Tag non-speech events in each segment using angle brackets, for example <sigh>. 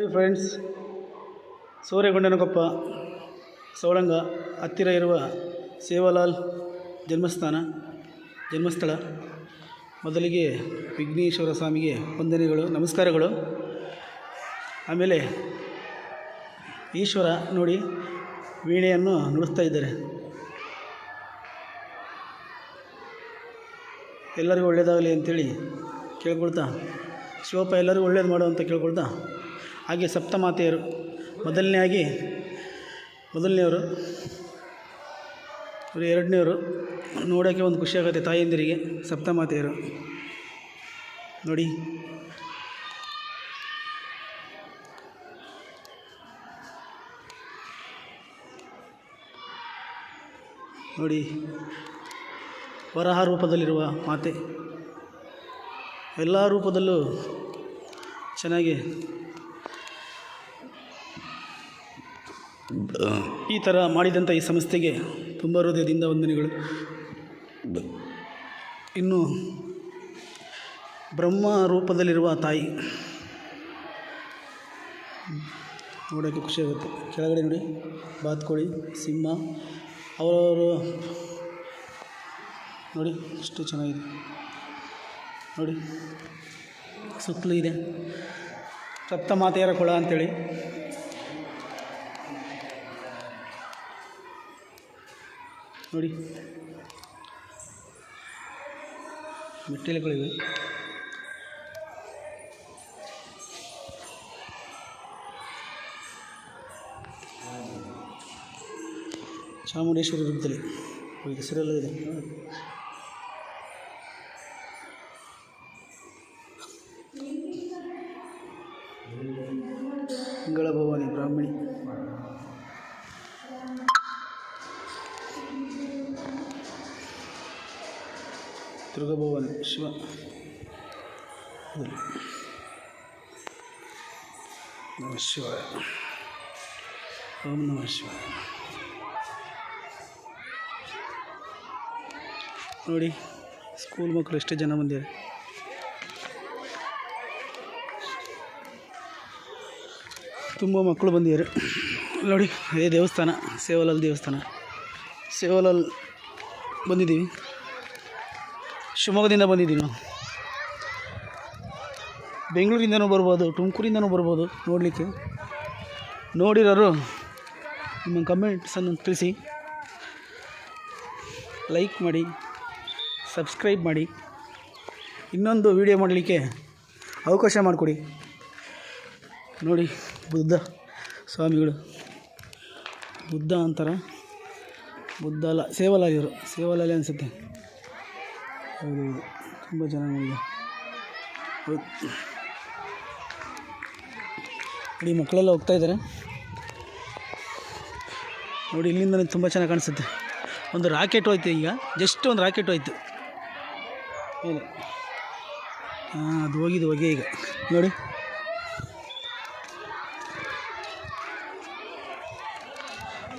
ನೋಡಿ ಫ್ರೆಂಡ್ಸ್ ಸೂರ್ಯಗೊಂಡನಕೊಪ್ಪ ಸೋಳಂಗ ಹತ್ತಿರ ಇರುವ ಸೇವಾಲಾಲ್ ಜನ್ಮಸ್ಥಾನ ಜನ್ಮಸ್ಥಳ ಮೊದಲಿಗೆ ವಿಘ್ನೇಶ್ವರ ಸ್ವಾಮಿಗೆ ವಂದನೆಗಳು ನಮಸ್ಕಾರಗಳು ಆಮೇಲೆ ಈಶ್ವರ ನೋಡಿ ವೀಣೆಯನ್ನು ನುಡಿಸ್ತಾ ಇದ್ದಾರೆ ಎಲ್ಲರಿಗೂ ಒಳ್ಳೆಯದಾಗಲಿ ಅಂತೇಳಿ ಕೇಳ್ಕೊಳ್ತಾ ಶಿವಪ್ಪ ಎಲ್ಲರಿಗೂ ಒಳ್ಳೇದು ಮಾಡು ಅಂತ ಕೇಳ್ಕೊಳ್ತಾ ಹಾಗೆ ಸಪ್ತಮಾತೆಯರು. ಮೊದಲನೇಯಾಗಿ ಮೊದಲನೆಯವರು ಇವರು ಎರಡನೇವರು ನೋಡೋಕ್ಕೆ ಒಂದು ಖುಷಿ ಆಗುತ್ತೆ ತಾಯಂದಿರಿಗೆ, ಸಪ್ತಮಾತೆಯರು. ನೋಡಿ. ನೋಡಿ. ವರಹ ರೂಪದಲ್ಲಿರುವ ಮಾತೆ. ಎಲ್ಲ ರೂಪದಲ್ಲೂ ಚೆನ್ನಾಗಿ ಈ ಥರ ಮಾಡಿದಂಥ ಈ ಸಂಸ್ಥೆಗೆ ತುಂಬ ಹೃದಯದಿಂದ ವಂದನೆಗಳು. ಇನ್ನು ಬ್ರಹ್ಮ ರೂಪದಲ್ಲಿರುವ ತಾಯಿ. ನೋಡೋಕ್ಕೆ ಖುಷಿಯಾಗುತ್ತೆ ಕೆಳಗಡೆ ನೋಡಿ, ಬಾತ್ಕೋಳಿ, ಸಿಂಹ, ಅವರವರು. ನೋಡಿ, ಎಷ್ಟು ಚೆನ್ನಾಗಿದೆ. ನೋಡಿ, ಸುತ್ತಲೂ ಇದೆ. ಸಪ್ತಮಾತೆಯರ ಕೊಳ ಅಂಥೇಳಿ ನೋಡಿ. ಮೆಟ್ಟಿಲುಗಳಿವೆ. ಚಾಮುಂಡೇಶ್ವರಿ ರೂಪದಲ್ಲಿ ಹೆಸರೆಲ್ಲ ಇದೆ. ದುರ್ಗಭವಾನಿ ಶಿವ. ನಮ ಶಿವ ಓಂ ನಮ ಶಿವ ನೋಡಿ, ಸ್ಕೂಲ್ ಮಕ್ಕಳು ಎಷ್ಟು ಜನ ಬಂದಿದ್ದಾರೆ. ತುಂಬ ಮಕ್ಕಳು ಬಂದಿದ್ದಾರೆ. ನೋಡಿ ಅದೇ ದೇವಸ್ಥಾನ, ಸೇವಲಾಲ್ ದೇವಸ್ಥಾನ. ಸೇವಲಾಲ್ ಬಂದಿದ್ದೀವಿ. ಶಿವಮೊಗ್ಗದಿಂದ ಬಂದಿದ್ದೀವಿ ನಾವು ಬೆಂಗಳೂರಿಂದನೂ ಬರ್ಬೋದು, ತುಮಕೂರಿಂದನೂ ಬರ್ಬೋದು ನೋಡಲಿಕ್ಕೆ. ನೋಡಿರೋರು ನಿಮ್ಮ ಕಮೆಂಟ್ಸನ್ನು ತಿಳಿಸಿ. ಲೈಕ್ ಮಾಡಿ ಸಬ್ಸ್ಕ್ರೈಬ್ ಮಾಡಿ. ಇನ್ನೊಂದು ವಿಡಿಯೋ ಮಾಡಲಿಕ್ಕೆ ಅವಕಾಶ ಮಾಡಿಕೊಡಿ. ನೋಡಿ, ಬುದ್ಧ ಸ್ವಾಮಿಗಳು. ಬುದ್ಧ ಅಂತಾರೆ. ಬುದ್ಧ ಅಲ್ಲ ಸೇವಲಾಲಿ ಸೇವಲಾಲಿ ಅನಿಸುತ್ತೆ. ಹೌದು ಹೌದು ತುಂಬ ಚೆನ್ನಾಗಿದೆ ನೋಡಿ, ಮಕ್ಕಳೆಲ್ಲ ಹೋಗ್ತಾ ಇದ್ದಾರೆ. ನೋಡಿ, ಇಲ್ಲಿಂದ ತುಂಬ ಚೆನ್ನಾಗಿ ಕಾಣಿಸುತ್ತೆ. ಒಂದು ರಾಕೆಟ್ ಹೋಯ್ತು ಈಗ ಜಸ್ಟ್ ಒಂದು ರಾಕೆಟ್ ಹೋಯ್ತು. ಹಾಂ, ಅದು ಹೋಗಿದ್ದು ಹೋಗಿ ಈಗ. ನೋಡಿ.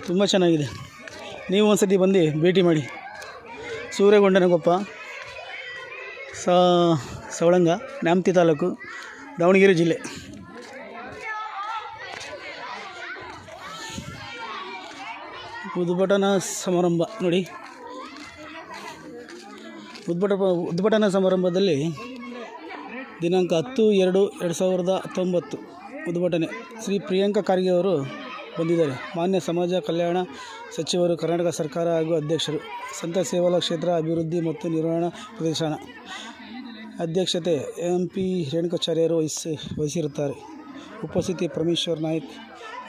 ತುಂಬ ಚೆನ್ನಾಗಿದೆ. ನೀವು ಒಂದು ಸತಿ ಬಂದು ಭೇಟಿ ಮಾಡಿ. ಸೂರ್ಯಗೊಂಡನಗೊಪ್ಪ. ಸವಳಂಗ, ನ್ಯಾಮತಿ ತಾಲೂಕು, ದಾವಣಗೆರೆ ಜಿಲ್ಲೆ. ಉದ್ಭಟನಾ ಸಮಾರಂಭ, ನೋಡಿ. ಉದ್ಭಟ ಉದ್ಭಟನಾ ಸಮಾರಂಭದಲ್ಲಿ ದಿನಾಂಕ ಹತ್ತು, ಎರಡು ಎರಡು ಸಾವಿರದ ಹತ್ತೊಂಬತ್ತು ಉದ್ಘಾಟನೆ. ಶ್ರೀ ಪ್ರಿಯಾಂಕಾ ಖರ್ಗೆ ಅವರು ಬಂದಿದ್ದಾರೆ. ಮಾನ್ಯ ಸಮಾಜ ಕಲ್ಯಾಣ ಸಚಿವರು, ಕರ್ನಾಟಕ ಸರ್ಕಾರ ಹಾಗೂ ಅಧ್ಯಕ್ಷರು. ಸಂತ ಸೇವಾಲ ಕ್ಷೇತ್ರ ಅಭಿವೃದ್ಧಿ ಮತ್ತು ನಿರ್ವಹಣಾ ಪ್ರದೇಶನ. ಅಧ್ಯಕ್ಷತೆ ಎಂ ಪಿ ರೇಣುಕಾಚಾರ್ಯರು ವಹಿಸಿ, ವಹಿಸಿರುತ್ತಾರೆ. ಉಪಸ್ಥಿತಿ ಪರಮೇಶ್ವರ್ ನಾಯ್ಕ್,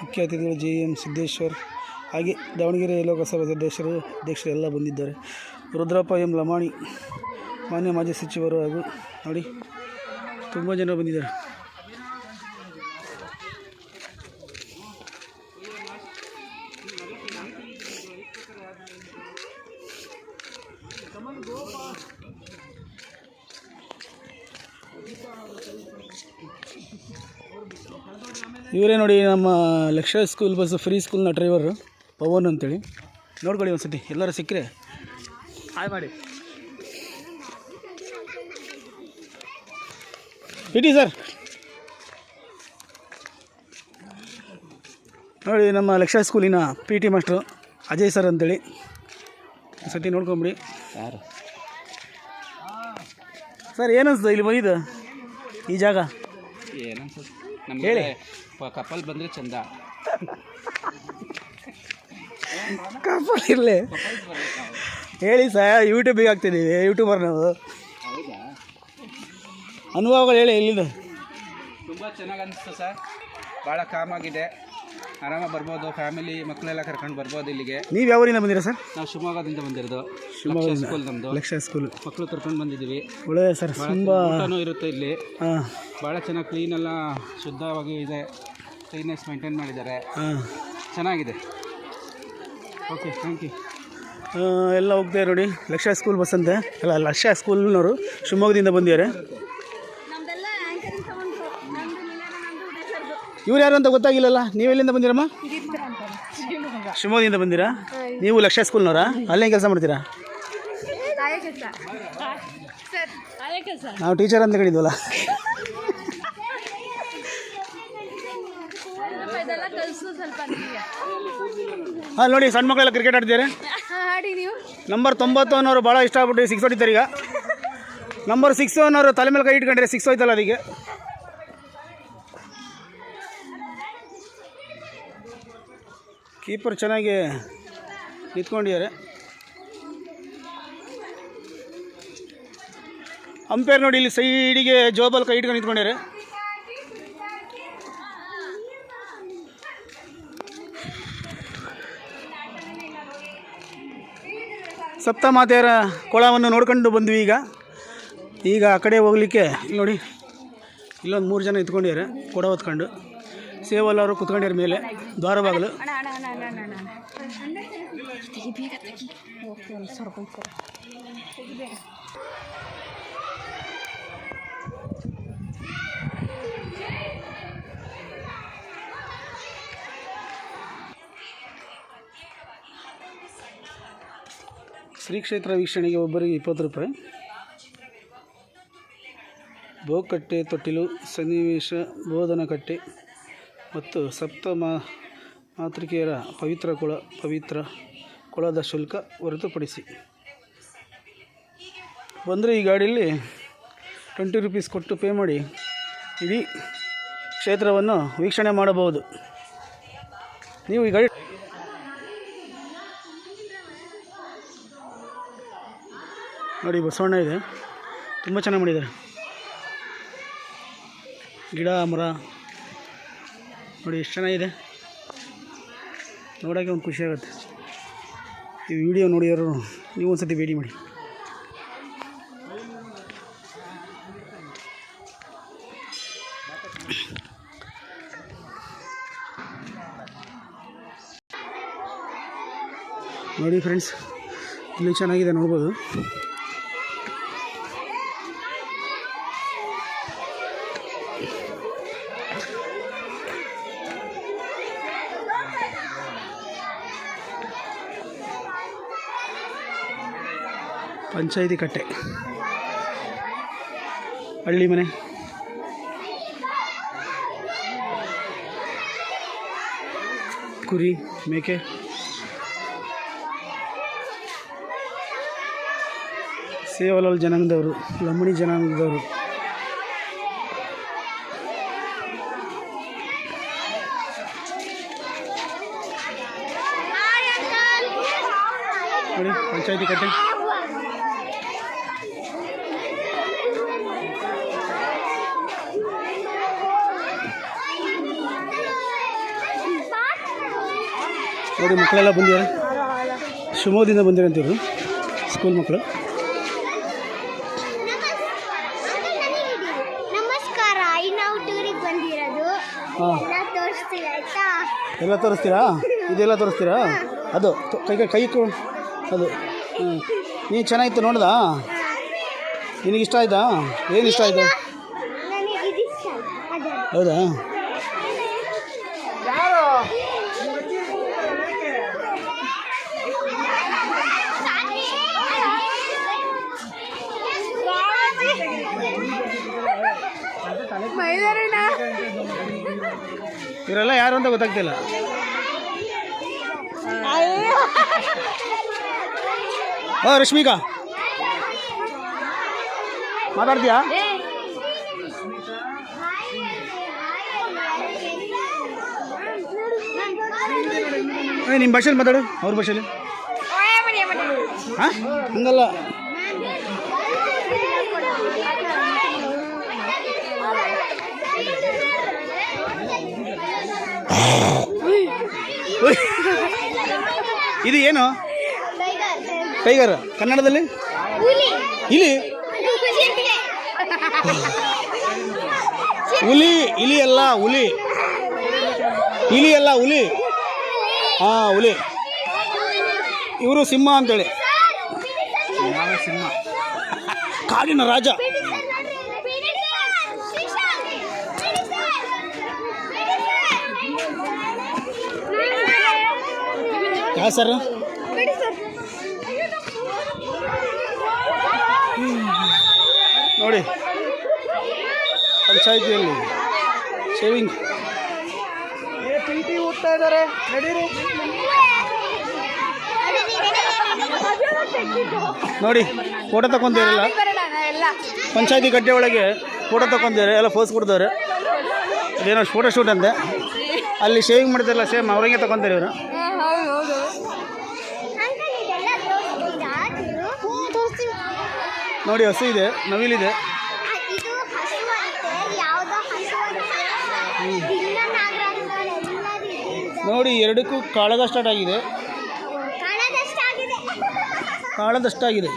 ಮುಖ್ಯ ಅತಿಥಿಗಳು ಜೆ ಎಂ ಸಿದ್ದೇಶ್ವರ್ ಹಾಗೆ ದಾವಣಗೆರೆ ಲೋಕಸಭಾ ಸದಸ್ಯರು, ಅಧ್ಯಕ್ಷರು ಎಲ್ಲ ಬಂದಿದ್ದಾರೆ. ರುದ್ರಪ್ಪ ಎಂ ಲಮಾಣಿ, ಮಾನ್ಯ ಮಾಜಿ ಸಚಿವರು ಹಾಗೂ ನೋಡಿ, ತುಂಬ ಜನ ಬಂದಿದ್ದಾರೆ. ಇವರೇ ನೋಡಿ ನಮ್ಮ ಲಕ್ಷ ಸ್ಕೂಲ್ ಬಸ್ ಫ್ರೀ ಸ್ಕೂಲ್ನ ಡ್ರೈವರು ಪವನ್ ಅಂತೇಳಿ. ನೋಡ್ಕೊಳ್ಳಿ ಒಂದು ಸತಿ ಎಲ್ಲರೂ ಸಿಕ್ಕರೆ? ಹಾಯ್ ಮಾಡಿ. ಇಡಿ ಸರ್ ನೋಡಿ ನಮ್ಮ ಲಕ್ಷ ಸ್ಕೂಲಿನ P T master Ajay sir ಅಂತೇಳಿ. ಒಂದು ಸತಿ ನೋಡ್ಕೊಂಬಿಡಿ. ಯಾರು? ಸರ್ ಏನು ಅನ್ಸ್ತು ಇಲ್ಲಿ ಬಂದಿದ್ದು? ಈ ಜಾಗ? ಏನನ್ಸುತ್ತೆ? ಹೇಳಿ. ಕಪಲ್ ಬಂದರೆ ಚಂದ. ಕಪಲ್ ಇರಲಿ. ಹೇಳಿ ಸರ್ ಯೂಟ್ಯೂಬಿಗೆ ಹಾಕ್ತಿದ್ದೀವಿ ಯೂಟ್ಯೂಬರ್ ನಾವು ಅನುಭವಗಳು ಹೇಳಿ ಎಲ್ಲಿಂದ? ತುಂಬ ಚೆನ್ನಾಗಿ ಅನಿಸ್ತು ಸರ್. ಭಾಳ ಕಾಮಾಗಿದೆ ಆರಾಮಾಗಿ ಬರ್ಬೋದು ಫ್ಯಾಮಿಲಿ ಮಕ್ಕಳೆಲ್ಲ ಕರ್ಕೊಂಡು ಬರ್ಬೋದು ಇಲ್ಲಿಗೆ. ನೀವು ಯಾವ ಊರಿಂದ ಬಂದಿರಾ ಸರ್? ನಾವು ಶಿವಮೊಗ್ಗದಿಂದ ಬಂದಿರೋದು. ಶಿವಮೊಗ್ಗ ಸ್ಕೂಲ್ ನಮ್ಮದು ಲಕ್ಷ ಸ್ಕೂಲ್ ಮಕ್ಕಳು ಕರ್ಕೊಂಡು ಬಂದಿದ್ದೀವಿ. ಒಳ್ಳೆಯ ಸರ್ ತುಂಬ ಇರುತ್ತೆ ಇಲ್ಲಿ. ಭಾಳ ಚೆನ್ನಾಗಿ ಕ್ಲೀನೆಲ್ಲ ಶುದ್ಧವಾಗಿ ಇದೆ. ಕ್ಲೀನ್ನೆಸ್ ಮೇಂಟೈನ್ ಮಾಡಿದ್ದಾರೆ. ಚೆನ್ನಾಗಿದೆ. ಓಕೆ ಥ್ಯಾಂಕ್ ಯು ಎಲ್ಲ ಹೋಗ್ತಾರೆ ನೋಡಿ ಲಕ್ಷ ಸ್ಕೂಲ್ ಬಸ್ ಅಂತೆ. ಅಲ್ಲ ಲಕ್ಷ ಸ್ಕೂಲ್ನವರು ಶಿವಮೊಗ್ಗದಿಂದ ಬಂದಿದ್ದಾರೆ. ಇವ್ರು ಯಾರು ಅಂತ ಗೊತ್ತಾಗಿಲ್ಲಲ್ಲ? ನೀವೆಲ್ಲಿಂದ ಬಂದಿರಮ್ಮ? ಶಿವಮೊಗ್ಗದಿಂದ ಬಂದಿರಾ? ನೀವು ಲಕ್ಷ ಸ್ಕೂಲ್ನವರಾ? ಅಲ್ಲೇ ಕೆಲಸ ಮಾಡ್ತೀರಾ? ನಾವು ಟೀಚರ್ ಅಂತ ನಿಮಗೆ ಹಾಂ, ನೋಡಿ, ಸಣ್ಣ ಮಕ್ಕಳೆಲ್ಲ ಕ್ರಿಕೆಟ್ ಆಡ್ತಿದ್ದಾರೆ. ನಂಬರ್ ತೊಂಬತ್ತು ಅನ್ನೋರು ಭಾಳ ಇಷ್ಟ ಆಗ್ಬಿಟ್ಟು ಸಿಕ್ಸ್ ಹೊಡಿತಾರೆ ಈಗ. ನಂಬರ್ ಸಿಕ್ಸ್ ಅನ್ನೋರು ತಲೆ ಮೇಲೆ ಕೈ ಇಟ್ಕೊಂಡ್ರೆ ಸಿಕ್ಸ್ ಹೋಯ್ತಲ್ಲ ಅದಕ್ಕೆ ಕೀಪರ್ ಚೆನ್ನಾಗಿ ನಿಂತ್ಕೊಂಡಿದ್ದಾರೆ. ಅಂಪೇರ್ ನೋಡಿ ಇಲ್ಲಿ ಸೈಡಿಗೆ ಜೋಬಲ್ ಕೈ ಇಟ್ಕೊಂಡು ನಿಂತ್ಕೊಂಡಿದ್ದಾರೆ. ಸಪ್ತಮಾತೆಯರ ಕೊಳವನ್ನು ನೋಡ್ಕೊಂಡು ಬಂದ್ವಿ ಈಗ. ಈಗ ಆ ಕಡೆ ಹೋಗ್ಲಿಕ್ಕೆ ನೋಡಿ, ಇಲ್ಲೊಂದು ಮೂರು ಜನ ಇದ್ಕೊಂಡಿದ್ದಾರೆ ಕೊಡ ಹೊತ್ಕೊಂಡು. ಸೇವಲ್ಲವರು ಕುತ್ಕೊಂಡಿರ ಮೇಲೆ ದ್ವಾರ ಬಾಗಿಲು ಅಣ್ಣ ಅಣ್ಣ ಅಣ್ಣ ಅಣ್ಣ ಅಣ್ಣ ಅಣ್ಣ. ತೆಗಿ ಓಕೆ ಒಂದು ಸರ್ಕೊಂಡ್ ಸರ್ ತೆಗಿ ಬೇಗ ಶ್ರೀ ಕ್ಷೇತ್ರ ವೀಕ್ಷಣೆಗೆ ಒಬ್ಬರಿಗೆ ಇಪ್ಪತ್ತು ರೂಪಾಯಿ. ಬೋಕಟ್ಟೆ ತೊಟ್ಟಿಲು ಸನ್ನಿವೇಶ ಬೋಧನ ಕಟ್ಟೆ ಮತ್ತು ಸಪ್ತ ಮಾತೃಕೆಯರ ಪವಿತ್ರ ಕುಳ ಪವಿತ್ರ ಕುಳದ ಶುಲ್ಕ ಹೊರತುಪಡಿಸಿ. ಬಂದರೆ ಈ ಗಾಡಿಯಲ್ಲಿ ಟ್ವೆಂಟಿ ರುಪೀಸ್ ಕೊಟ್ಟು ಪೇ ಮಾಡಿ ಇಡೀ ಕ್ಷೇತ್ರವನ್ನು ವೀಕ್ಷಣೆ ಮಾಡಬಹುದು. ನೀವು ಈ ಗಾಡಿ ನೋಡಿ, ಬಸವಣ್ಣ ಇದೆ. ತುಂಬ ಚೆನ್ನಾಗಿ ಮಾಡಿದ್ದಾರೆ. ಗಿಡ, ಮರ ನೋಡಿ, ಎಷ್ಟು ಚೆನ್ನಾಗಿದೆ ನೋಡೋಕ್ಕೆ ಒಂದು ಖುಷಿ ಆಗುತ್ತೆ. ಈ ವಿಡಿಯೋ ನೋಡಿರೋರು, ನೀವು ಒಂದು ಸತಿ ಭೇಟಿ ಮಾಡಿ. ನೋಡಿ ಫ್ರೆಂಡ್ಸ್ ಇಲ್ಲಿ ಚೆನ್ನಾಗಿದೆ ನೋಡ್ಬೋದು. ಪಂಚಾಯಿತಿ ಕಟ್ಟೆ. ಹಳ್ಳಿ ಮನೆ. ಕುರಿ ಮೇಕೆ. ಸೇವಲಾಲ್ ಜನಾಂಗದವರು ಲಂಬಣಿ ಜನಾಂಗದವರು. ನೋಡಿ ಪಂಚಾಯಿತಿ ಕಟ್ಟೆ. ನೋಡಿ ಮಕ್ಕಳೆಲ್ಲ ಬಂದಿದ್ದಾರೆ. ಶಿವಮೊಗ್ಗದಿಂದ ಬಂದಿರಂತಿದ್ರು ಸ್ಕೂಲ್ ಮಕ್ಕಳು. ನಮಸ್ಕಾರ. ಈ ನಾವು ಟೂರಿಗೆ ಬಂದಿರೋದು. ಹಾಂ. ಎಲ್ಲ ತೋರಿಸ್ತೀರಾ? ಇದೆಲ್ಲ ತೋರಿಸ್ತೀರಾ? ಅದು ಕೈ ಕೈ ಅದು ಹ್ಞೂ ನೀನು ಚೆನ್ನಾಗಿತ್ತು ನೋಡ್ದಾ? ನಿನಗೆ ಇಷ್ಟ ಆಯ್ತಾ? ಏನು ಇಷ್ಟ ಆಯಿತು? ಹೌದಾ? ಇವರೆಲ್ಲ ಯಾರು ಅಂತ ಗೊತ್ತಾಗ್ತಿಲ್ಲ. ಓ ರಶ್ಮಿಕಾ ಮಾತಾಡ್ತೀಯಾ? ಏ ನಿಮ್ಮ ಭಾಷೆಯಲ್ಲಿ ಮಾತಾಡು ಅವ್ರ ಭಾಷೆಯಲ್ಲಿ ಹಾಂ? ಹಂಗಲ್ಲ. <laughs> ಇದು ಏನು? ಟೈಗರ್. ಕನ್ನಡದಲ್ಲಿ? ಇಲಿ ಹುಲಿ. ಇಲಿ ಅಲ್ಲ ಹುಲಿ. ಇಲಿ ಅಲ್ಲ ಹುಲಿ. ಹಾಂ ಹುಲಿ. ಇವರು ಸಿಂಹ ಅಂತೇಳಿ. ಸಿಂಹ. ಕಾಡಿನ ರಾಜ. ಯಾ ಸರ್? ನೋಡಿ ಪಂಚಾಯಿತಿಯಲ್ಲಿ ಶೇವಿಂಗ್ ಓದ್ತಾ ಇದ್ದಾರೆ ನಡೀರಿ ನೋಡಿ ಫೋಟೋ ತಗೊಂತೀರಲ್ಲ ಪಂಚಾಯತಿ ಗಡ್ಡೆ ಒಳಗೆ ಫೋಟೋ ತಗೊಂಡಿದ್ದಾರೆ ಎಲ್ಲ ಫೋಸ್ ಕೊಡ್ತಾರೆ ಅದೇನೋ ಫೋಟೋ ಶೂಟ್ ಅಂತೆ. ಅಲ್ಲಿ ಶೇವಿಂಗ್ ಮಾಡ್ತಾರಲ್ಲ ಸೇಮ್ ಅವ್ರಂಗೆ ತಗೊಂತಾರೆ ಇವರು. ನೋಡಿ ಹಸು ಇದೆ ನವಿಲಿದೆ. ನೋಡಿ ಎರಡಕ್ಕೂ ಕಾಳಗ ಸ್ಟಾರ್ಟ್ ಆಗಿದೆ. ಕಾಳದಷ್ಟಾಗಿದೆ.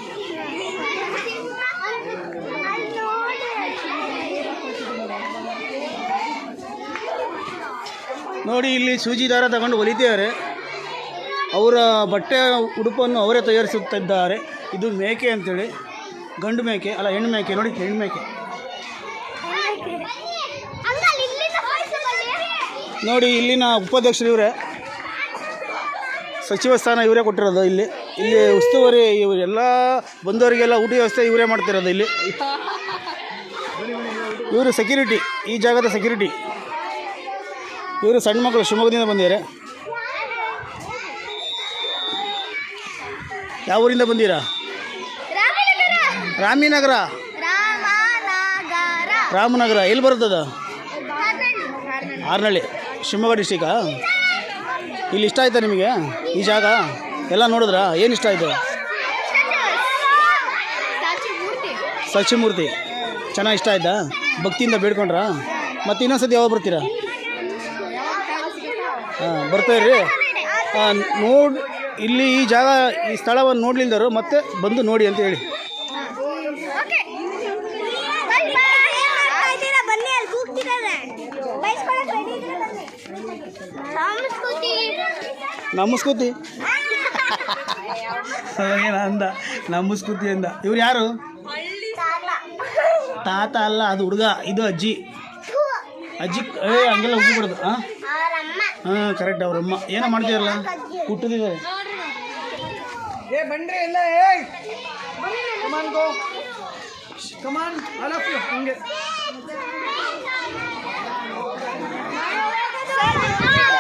ನೋಡಿ ಇಲ್ಲಿ ಸೂಜಿ ದಾರ ತಗೊಂಡು ಹೊಲಿತಿದ್ದಾರೆ ಅವರ ಬಟ್ಟೆ ಉಡುಪನ್ನು ಅವರೇ ತಯಾರಿಸುತ್ತಿದ್ದಾರೆ. ಇದು ಮೇಕೆ ಅಂತೇಳಿ. ಗಂಡು ಮೇಕೆ, ಅಲ್ಲ ಹೆಣ್ಣು ಮೇಕೆ, ನೋಡಿ ಹೆಣ್ಣು ಮೇಕೆ. ನೋಡಿ ಇಲ್ಲಿನ ಉಪಾಧ್ಯಕ್ಷರು ಇವರೇ ಸಚಿವ ಸ್ಥಾನ ಇವರೇ ಕೊಟ್ಟಿರೋದು ಇಲ್ಲಿ. ಇಲ್ಲಿ ಉಸ್ತುವಾರಿ ಇವರೆಲ್ಲ ಬಂದವರಿಗೆಲ್ಲ ಊಟ ವ್ಯವಸ್ಥೆ ಇವರೇ ಮಾಡ್ತಿರೋದು ಇಲ್ಲಿ. ಇವರು ಸೆಕ್ಯೂರಿಟಿ ಈ ಜಾಗದ ಸೆಕ್ಯೂರಿಟಿ ಇವರು ಸಣ್ಣ ಮಕ್ಕಳು, ಶಿವಮೊಗ್ಗದಿಂದ ಬಂದಿದ್ದಾರೆ. ಯಾವ ಊರಿಂದ ಬಂದೀರಾ? ರಾಮಿನಗರ. ರಾಮನಗರ. ಎಲ್ಲಿ ಬರುತ್ತದ ಆರ್ನಳ್ಳಿ. ಶಿವಮೊಗ್ಗ ಡಿಸ್ಟಿಕಾ ಇಲ್ಲಿ ಇಷ್ಟ ಆಯ್ತಾ ನಿಮಗೆ? ಈ ಜಾಗ? ಎಲ್ಲ ನೋಡಿದ್ರಾ? ಏನು ಇಷ್ಟ ಆಯಿತು? ಸಚಿಮೂರ್ತಿ. ಚೆನ್ನಾಗಿ ಇಷ್ಟ ಆಯ್ತಾ? ಭಕ್ತಿಯಿಂದ ಬೇಡ್ಕೊಂಡ್ರಾ? ಮತ್ತೆ ಇನ್ನೊಂದ್ಸತಿ ಯಾವಾಗ ಬರ್ತೀರಾ? ಹಾಂ ಬರ್ತಾಯಿರ್ರಿ ನೋಡಿ, ಇಲ್ಲಿ ಈ ಜಾಗ, ಈ ಸ್ಥಳವನ್ನು ನೋಡ್ಲಿಲ್ದರು ಮತ್ತೆ ಬಂದು ನೋಡಿ ಅಂತ ಹೇಳಿ. ನಮಸ್ಕೃತಿ. ಅಂದ? ನಮಸ್ಕೃತಿ ಅಂದ. ಇವ್ರು ಯಾರು? ತಾತ ಅಲ್ಲ, ಅದು ಹುಡುಗ. ಇದು ಅಜ್ಜಿ. ಅಜ್ಜಿ, ಏ, ಹಂಗೆಲ್ಲ ಹೋಗ್ಬಿಡೋದು ಹಾಂ ಹಾಂ? ಕರೆಕ್ಟ್ ಅವ್ರಮ್ಮ ಏನೋ ಮಾಡ್ತೀರಲ್ಲ ಹುಟ್ಟಿದ್ದಾರೆ ಏ ಬನ್ರಿ ಇಲ್ಲ ಏ come on go come on all of you ಹಂಗೆ ಸರ್